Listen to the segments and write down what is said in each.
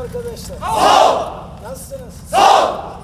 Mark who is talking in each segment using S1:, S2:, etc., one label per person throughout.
S1: arkadaşlar? Sağ ol. Nasılsınız? Sağ ol.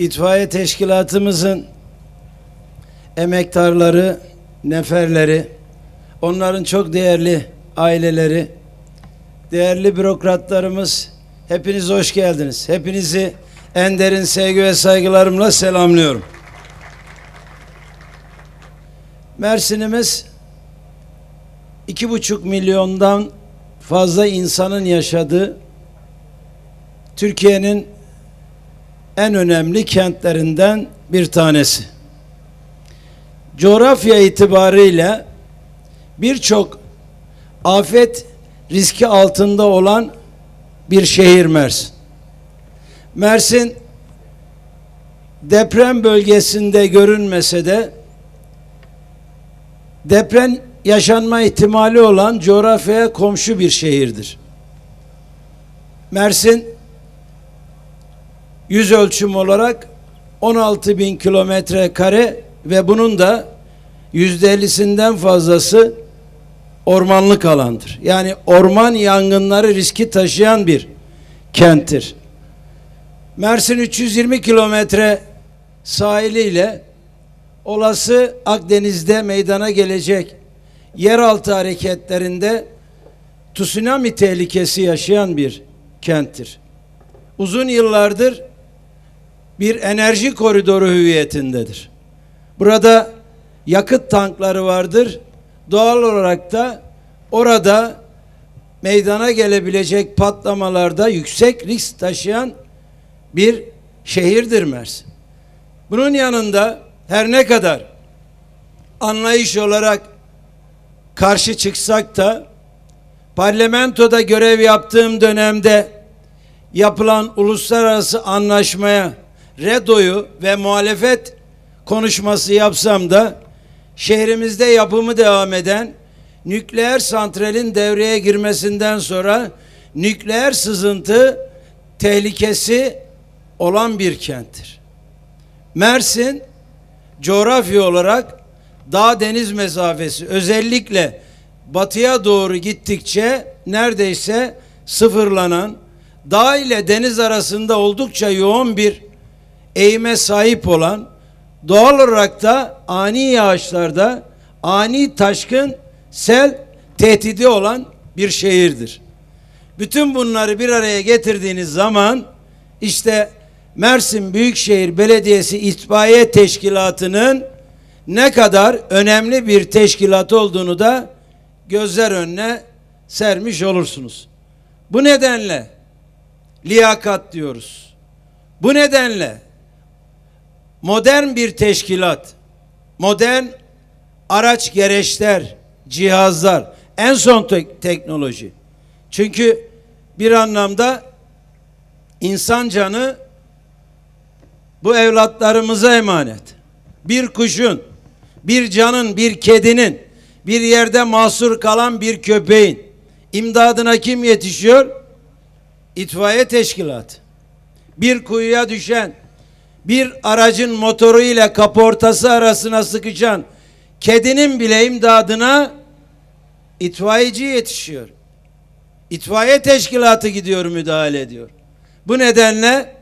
S1: İtfaiye teşkilatımızın emektarları, neferleri, onların çok değerli aileleri, değerli bürokratlarımız, hepiniz hoş geldiniz. Hepinizi en derin sevgi ve saygılarımla selamlıyorum. Mersin'imiz iki buçuk milyondan fazla insanın yaşadığı Türkiye'nin en önemli kentlerinden bir tanesi. Coğrafya itibariyle birçok afet riski altında olan bir şehir Mersin. Mersin deprem bölgesinde görünmese de deprem yaşanma ihtimali olan coğrafyaya komşu bir şehirdir. Mersin yüz ölçüm olarak 16 bin kilometre kare ve bunun da yüzde ellisinden fazlası ormanlık alandır. Yani orman yangınları riski taşıyan bir kenttir. Mersin 320 kilometre sahiliyle olası Akdeniz'de meydana gelecek yeraltı hareketlerinde tsunami tehlikesi yaşayan bir kenttir. Uzun yıllardır bir enerji koridoru hüviyetindedir. Burada yakıt tankları vardır. Doğal olarak da orada meydana gelebilecek patlamalarda yüksek risk taşıyan bir şehirdir Mersin. Bunun yanında her ne kadar anlayış olarak karşı çıksak da parlamentoda görev yaptığım dönemde yapılan uluslararası anlaşmaya redoyu ve muhalefet konuşması yapsam da şehrimizde yapımı devam eden nükleer santralin devreye girmesinden sonra nükleer sızıntı tehlikesi olan bir kenttir. Mersin coğrafya olarak dağ deniz mesafesi özellikle batıya doğru gittikçe neredeyse sıfırlanan dağ ile deniz arasında oldukça yoğun bir eğime sahip olan doğal olarak da ani yağışlarda ani taşkın sel tehdidi olan bir şehirdir. Bütün bunları bir araya getirdiğiniz zaman işte Mersin Büyükşehir Belediyesi İtfaiye Teşkilatı'nın ne kadar önemli bir teşkilat olduğunu da gözler önüne sermiş olursunuz. Bu nedenle liyakat diyoruz. Bu nedenle modern bir teşkilat, modern araç gereçler, cihazlar, en son tek- teknoloji. Çünkü bir anlamda insan canı bu evlatlarımıza emanet. Bir kuşun, bir canın, bir kedinin, bir yerde mahsur kalan bir köpeğin imdadına kim yetişiyor? İtfaiye teşkilatı. Bir kuyuya düşen, bir aracın motoru ile kaportası arasına sıkışan kedinin bile imdadına itfaiyeci yetişiyor. İtfaiye teşkilatı gidiyor müdahale ediyor. Bu nedenle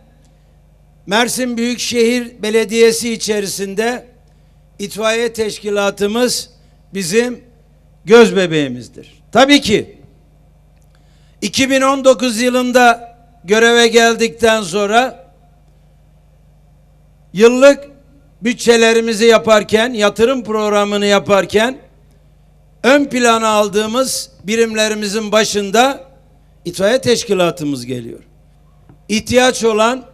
S1: Mersin Büyükşehir Belediyesi içerisinde itfaiye teşkilatımız bizim göz bebeğimizdir. Tabii ki 2019 yılında göreve geldikten sonra yıllık bütçelerimizi yaparken, yatırım programını yaparken ön plana aldığımız birimlerimizin başında itfaiye teşkilatımız geliyor. İhtiyaç olan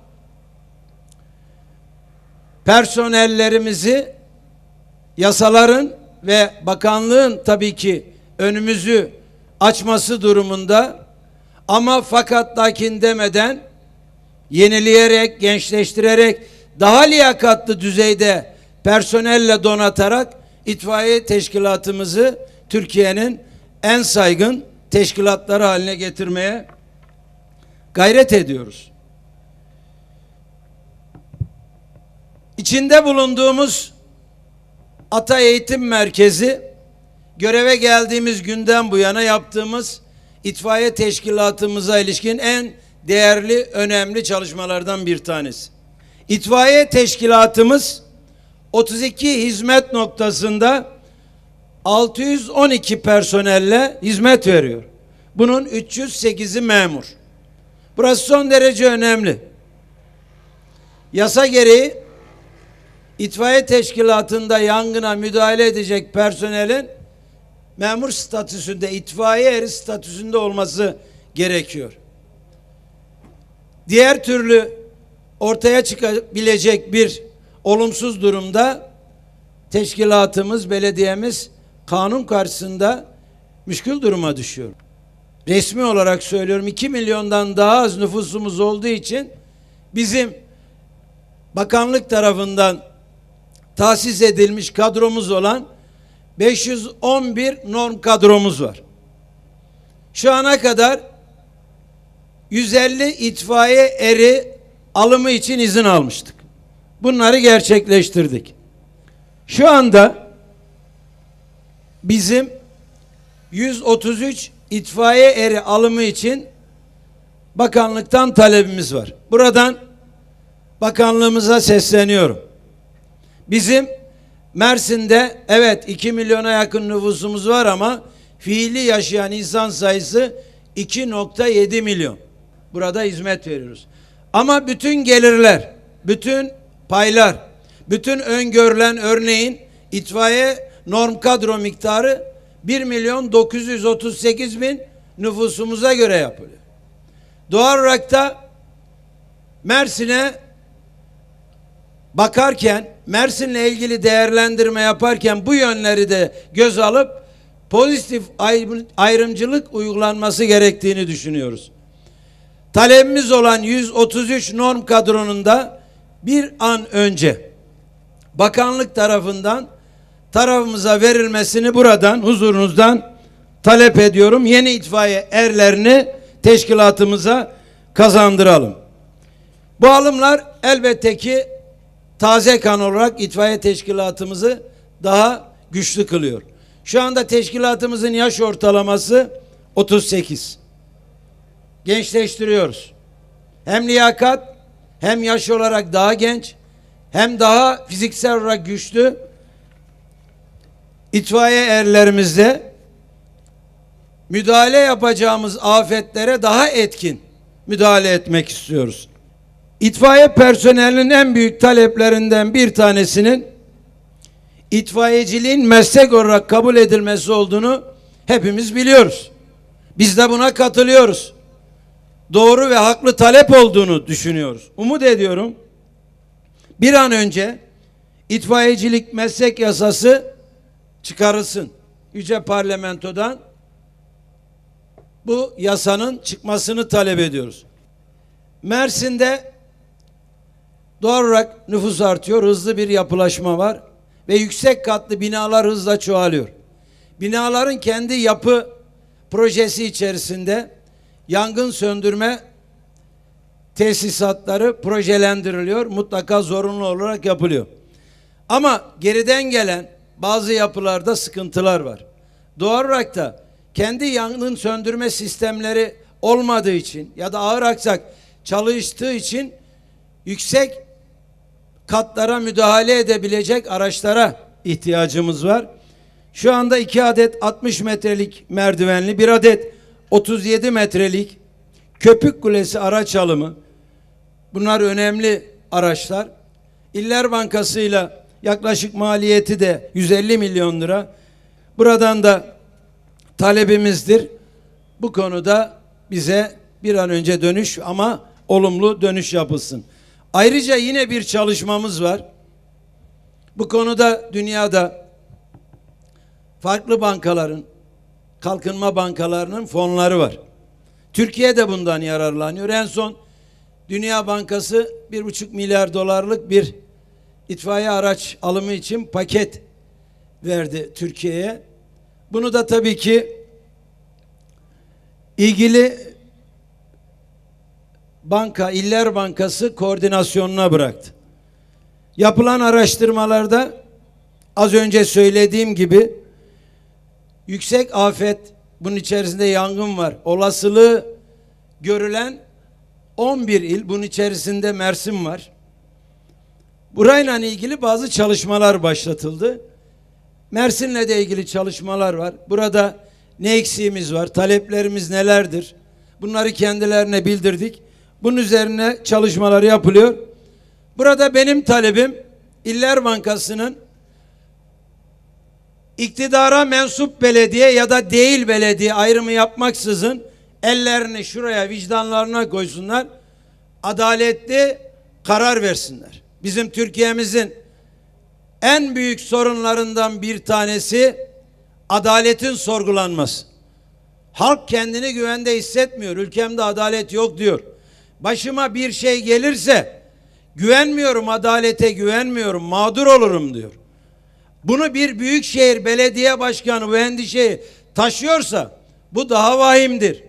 S1: personellerimizi yasaların ve bakanlığın tabii ki önümüzü açması durumunda Ama fakat lakin demeden yenileyerek, gençleştirerek daha liyakatlı düzeyde personelle donatarak itfaiye teşkilatımızı Türkiye'nin en saygın teşkilatları haline getirmeye gayret ediyoruz. İçinde bulunduğumuz Ata Eğitim Merkezi göreve geldiğimiz günden bu yana yaptığımız itfaiye teşkilatımıza ilişkin en değerli, önemli çalışmalardan bir tanesi. İtfaiye teşkilatımız 32 hizmet noktasında 612 personelle hizmet veriyor. Bunun 308'i memur. Burası son derece önemli. Yasa gereği itfaiye teşkilatında yangına müdahale edecek personelin memur statüsünde, itfaiye eri statüsünde olması gerekiyor. Diğer türlü ortaya çıkabilecek bir olumsuz durumda teşkilatımız, belediyemiz kanun karşısında müşkül duruma düşüyor. Resmi olarak söylüyorum 2 milyondan daha az nüfusumuz olduğu için bizim bakanlık tarafından tahsis edilmiş kadromuz olan 511 norm kadromuz var. Şu ana kadar 150 itfaiye eri alımı için izin almıştık. Bunları gerçekleştirdik. Şu anda bizim 133 itfaiye eri alımı için bakanlıktan talebimiz var. Buradan bakanlığımıza sesleniyorum. Bizim Mersin'de evet 2 milyona yakın nüfusumuz var ama fiili yaşayan insan sayısı 2.7 milyon. Burada hizmet veriyoruz. Ama bütün gelirler, bütün paylar, bütün öngörülen örneğin itfaiye norm kadro miktarı 1 milyon 938 bin nüfusumuza göre yapılıyor. Doğal olarak da Mersin'e bakarken Mersin'le ilgili değerlendirme yaparken bu yönleri de göz alıp pozitif ayrımcılık uygulanması gerektiğini düşünüyoruz. Talebimiz olan 133 norm kadronun da bir an önce bakanlık tarafından tarafımıza verilmesini buradan huzurunuzdan talep ediyorum. Yeni itfaiye erlerini teşkilatımıza kazandıralım. Bu alımlar elbette ki taze kan olarak itfaiye teşkilatımızı daha güçlü kılıyor. Şu anda teşkilatımızın yaş ortalaması 38. Gençleştiriyoruz. Hem liyakat hem yaş olarak daha genç hem daha fiziksel olarak güçlü itfaiye erlerimizde müdahale yapacağımız afetlere daha etkin müdahale etmek istiyoruz. İtfaiye personelinin en büyük taleplerinden bir tanesinin itfaiyeciliğin meslek olarak kabul edilmesi olduğunu hepimiz biliyoruz. Biz de buna katılıyoruz. Doğru ve haklı talep olduğunu düşünüyoruz. Umut ediyorum. Bir an önce itfaiyecilik meslek yasası çıkarılsın. Yüce Parlamento'dan bu yasanın çıkmasını talep ediyoruz. Mersin'de doğal olarak nüfus artıyor, hızlı bir yapılaşma var ve yüksek katlı binalar hızla çoğalıyor. Binaların kendi yapı projesi içerisinde yangın söndürme tesisatları projelendiriliyor. Mutlaka zorunlu olarak yapılıyor. Ama geriden gelen bazı yapılarda sıkıntılar var. Doğal olarak da kendi yangın söndürme sistemleri olmadığı için ya da ağır aksak çalıştığı için yüksek katlara müdahale edebilecek araçlara ihtiyacımız var. Şu anda iki adet 60 metrelik merdivenli, bir adet 37 metrelik köpük kulesi araç alımı. Bunlar önemli araçlar. İller Bankası'yla yaklaşık maliyeti de 150 milyon lira. Buradan da talebimizdir. Bu konuda bize bir an önce dönüş ama olumlu dönüş yapılsın. Ayrıca yine bir çalışmamız var. Bu konuda dünyada farklı bankaların, kalkınma bankalarının fonları var. Türkiye de bundan yararlanıyor. En son Dünya Bankası bir buçuk milyar dolarlık bir itfaiye araç alımı için paket verdi Türkiye'ye. Bunu da tabii ki ilgili banka, İller Bankası koordinasyonuna bıraktı. Yapılan araştırmalarda az önce söylediğim gibi yüksek afet, bunun içerisinde yangın var. Olasılığı görülen 11 il, bunun içerisinde Mersin var. Burayla ilgili bazı çalışmalar başlatıldı. Mersin'le de ilgili çalışmalar var. Burada ne eksiğimiz var, taleplerimiz nelerdir? Bunları kendilerine bildirdik. Bunun üzerine çalışmalar yapılıyor. Burada benim talebim İller Bankası'nın iktidara mensup belediye ya da değil belediye ayrımı yapmaksızın ellerini şuraya vicdanlarına koysunlar. Adaletli karar versinler. Bizim Türkiye'mizin en büyük sorunlarından bir tanesi adaletin sorgulanması. Halk kendini güvende hissetmiyor. Ülkemde adalet yok diyor. Başıma bir şey gelirse güvenmiyorum adalete güvenmiyorum mağdur olurum diyor. Bunu bir büyükşehir belediye başkanı bu endişeyi taşıyorsa bu daha vahimdir.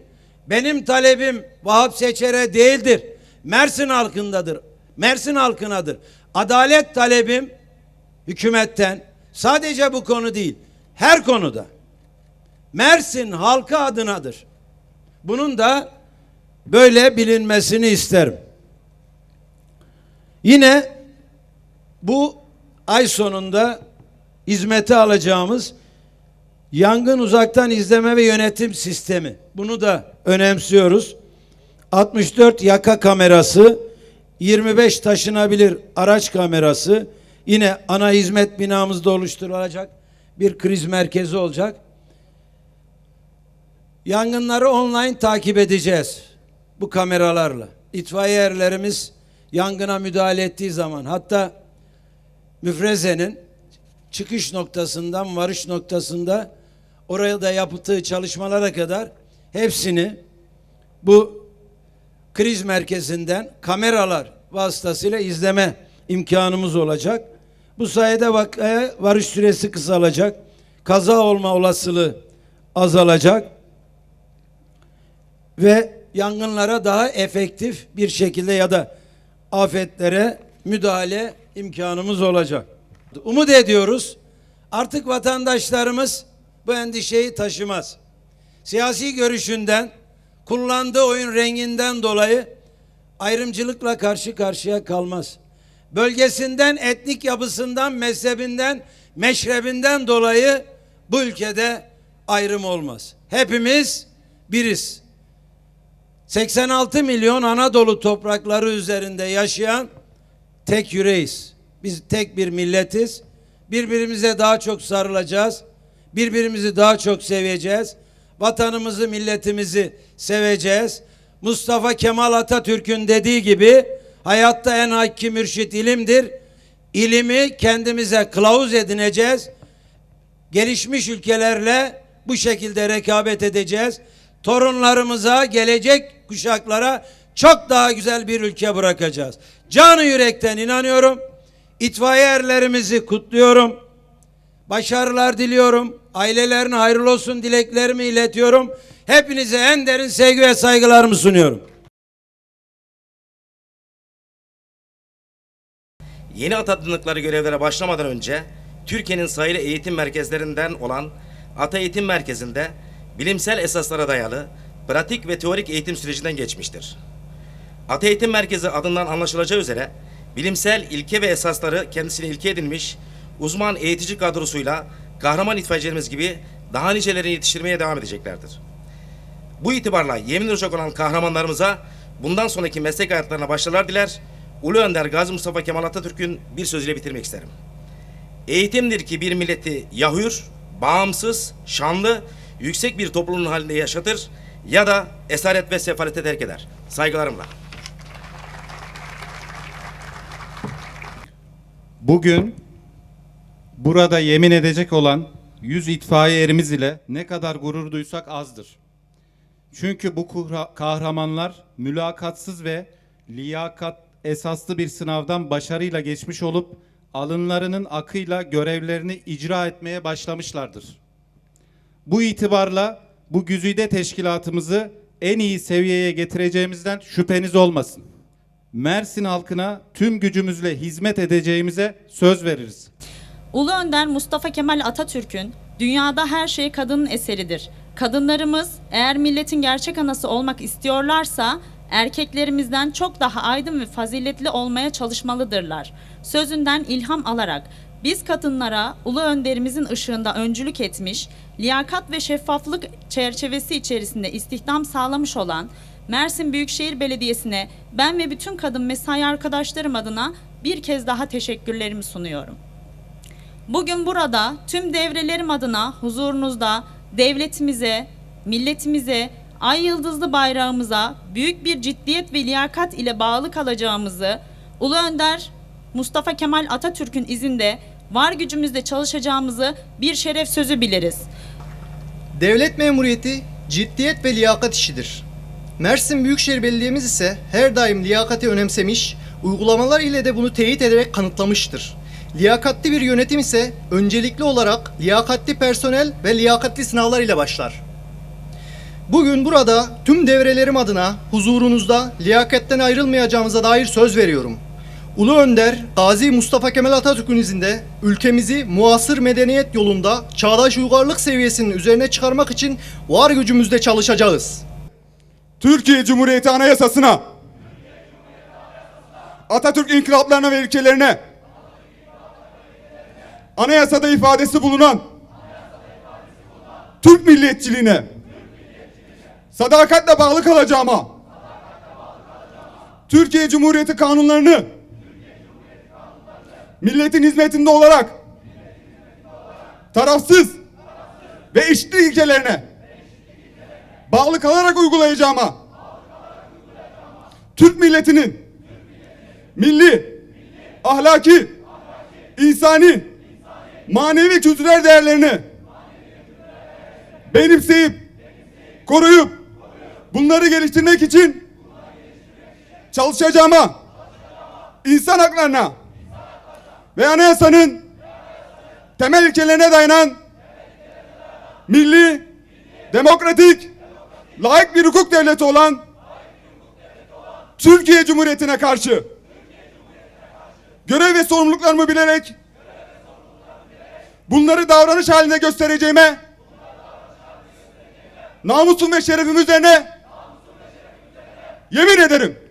S1: Benim talebim Vahap Seçer'e değildir. Mersin halkındadır. Mersin halkınadır. Adalet talebim hükümetten sadece bu konu değil. Her konuda. Mersin halkı adınadır. Bunun da böyle bilinmesini isterim. Yine bu ay sonunda hizmete alacağımız yangın uzaktan izleme ve yönetim sistemi. Bunu da önemsiyoruz. 64 yaka kamerası, 25 taşınabilir araç kamerası, yine ana hizmet binamızda oluşturulacak bir kriz merkezi olacak. Yangınları online takip edeceğiz bu kameralarla. İtfaiye erlerimiz yangına müdahale ettiği zaman hatta müfrezenin çıkış noktasından varış noktasında oraya da yaptığı çalışmalara kadar hepsini bu kriz merkezinden kameralar vasıtasıyla izleme imkanımız olacak. Bu sayede vakaya varış süresi kısalacak. Kaza olma olasılığı azalacak. Ve yangınlara daha efektif bir şekilde ya da afetlere müdahale imkanımız olacak. Umut ediyoruz. Artık vatandaşlarımız bu endişeyi taşımaz. Siyasi görüşünden, kullandığı oyun renginden dolayı ayrımcılıkla karşı karşıya kalmaz. Bölgesinden, etnik yapısından, mezhebinden, meşrebinden dolayı bu ülkede ayrım olmaz. Hepimiz biriz. 86 milyon Anadolu toprakları üzerinde yaşayan tek yüreğiz. Biz tek bir milletiz. Birbirimize daha çok sarılacağız. Birbirimizi daha çok seveceğiz. Vatanımızı, milletimizi seveceğiz. Mustafa Kemal Atatürk'ün dediği gibi hayatta en hakki mürşit ilimdir. İlimi kendimize kılavuz edineceğiz. Gelişmiş ülkelerle bu şekilde rekabet edeceğiz. Torunlarımıza, gelecek kuşaklara çok daha güzel bir ülke bırakacağız. Canı yürekten inanıyorum. İtfaiye erlerimizi kutluyorum. Başarılar diliyorum. Ailelerine hayırlı olsun dileklerimi iletiyorum. Hepinize en derin sevgi ve saygılarımı sunuyorum.
S2: Yeni atadılıkları görevlere başlamadan önce Türkiye'nin sayılı eğitim merkezlerinden olan Ata Eğitim Merkezi'nde bilimsel esaslara dayalı pratik ve teorik eğitim sürecinden geçmiştir. Ata Eğitim Merkezi adından anlaşılacağı üzere bilimsel ilke ve esasları kendisine ilke edinmiş uzman eğitici kadrosuyla kahraman itfaiyecilerimiz gibi daha nicelerini yetiştirmeye devam edeceklerdir. Bu itibarla yemin olacak olan kahramanlarımıza bundan sonraki meslek hayatlarına başarılar diler. Ulu Önder Gazi Mustafa Kemal Atatürk'ün bir sözüyle bitirmek isterim. Eğitimdir ki bir milleti ya hür, bağımsız, şanlı, yüksek bir toplumun halinde yaşatır ya da esaret ve sefalete terk eder. Saygılarımla.
S3: Bugün burada yemin edecek olan 100 itfaiye erimiz ile ne kadar gurur duysak azdır. Çünkü bu kahramanlar mülakatsız ve liyakat esaslı bir sınavdan başarıyla geçmiş olup alınlarının akıyla görevlerini icra etmeye başlamışlardır. Bu itibarla bu güzide teşkilatımızı en iyi seviyeye getireceğimizden şüpheniz olmasın. Mersin halkına tüm gücümüzle hizmet edeceğimize söz veririz.
S4: Ulu Önder Mustafa Kemal Atatürk'ün dünyada her şey kadının eseridir. Kadınlarımız eğer milletin gerçek anası olmak istiyorlarsa erkeklerimizden çok daha aydın ve faziletli olmaya çalışmalıdırlar. Sözünden ilham alarak biz kadınlara Ulu Önderimizin ışığında öncülük etmiş, liyakat ve şeffaflık çerçevesi içerisinde istihdam sağlamış olan Mersin Büyükşehir Belediyesi'ne ben ve bütün kadın mesai arkadaşlarım adına bir kez daha teşekkürlerimi sunuyorum. Bugün burada tüm devrelerim adına huzurunuzda devletimize, milletimize, ay yıldızlı bayrağımıza büyük bir ciddiyet ve liyakat ile bağlı kalacağımızı, Ulu Önder Mustafa Kemal Atatürk'ün izinde var gücümüzle çalışacağımızı bir şeref sözü biliriz.
S5: Devlet memuriyeti ciddiyet ve liyakat işidir. Mersin Büyükşehir Belediye'miz ise her daim liyakati önemsemiş, uygulamalar ile de bunu teyit ederek kanıtlamıştır. Liyakatli bir yönetim ise öncelikli olarak liyakatli personel ve liyakatli sınavlar ile başlar. Bugün burada tüm devrelerim adına huzurunuzda liyakatten ayrılmayacağımıza dair söz veriyorum. Ulu Önder Gazi Mustafa Kemal Atatürk'ün izinde ülkemizi muasır medeniyet yolunda çağdaş uygarlık seviyesinin üzerine çıkarmak için var gücümüzle çalışacağız.
S6: Türkiye Cumhuriyeti Anayasası'na, Atatürk inkılaplarına ve ilkelerine, anayasada ifadesi bulunan Türk milliyetçiliğine sadakatle bağlı kalacağıma, Türkiye Cumhuriyeti kanunlarını milletin hizmetinde olarak tarafsız ve eşitlik ilkelerine bağlı kalarak uygulayacağıma Türk milletinin. Milli, ahlaki, insani, manevi kültürel değerlerini benimseyip, koruyup bunları geliştirmek için çalışacağıma insan haklarına ve anayasanın temel ilkelerine dayanan milli, demokratik, layık bir hukuk devleti olan Türkiye Cumhuriyeti'ne karşı görev ve sorumluluklarımı bilerek bunları davranış halinde göstereceğime namusum ve şerefim üzerine yemin ederim.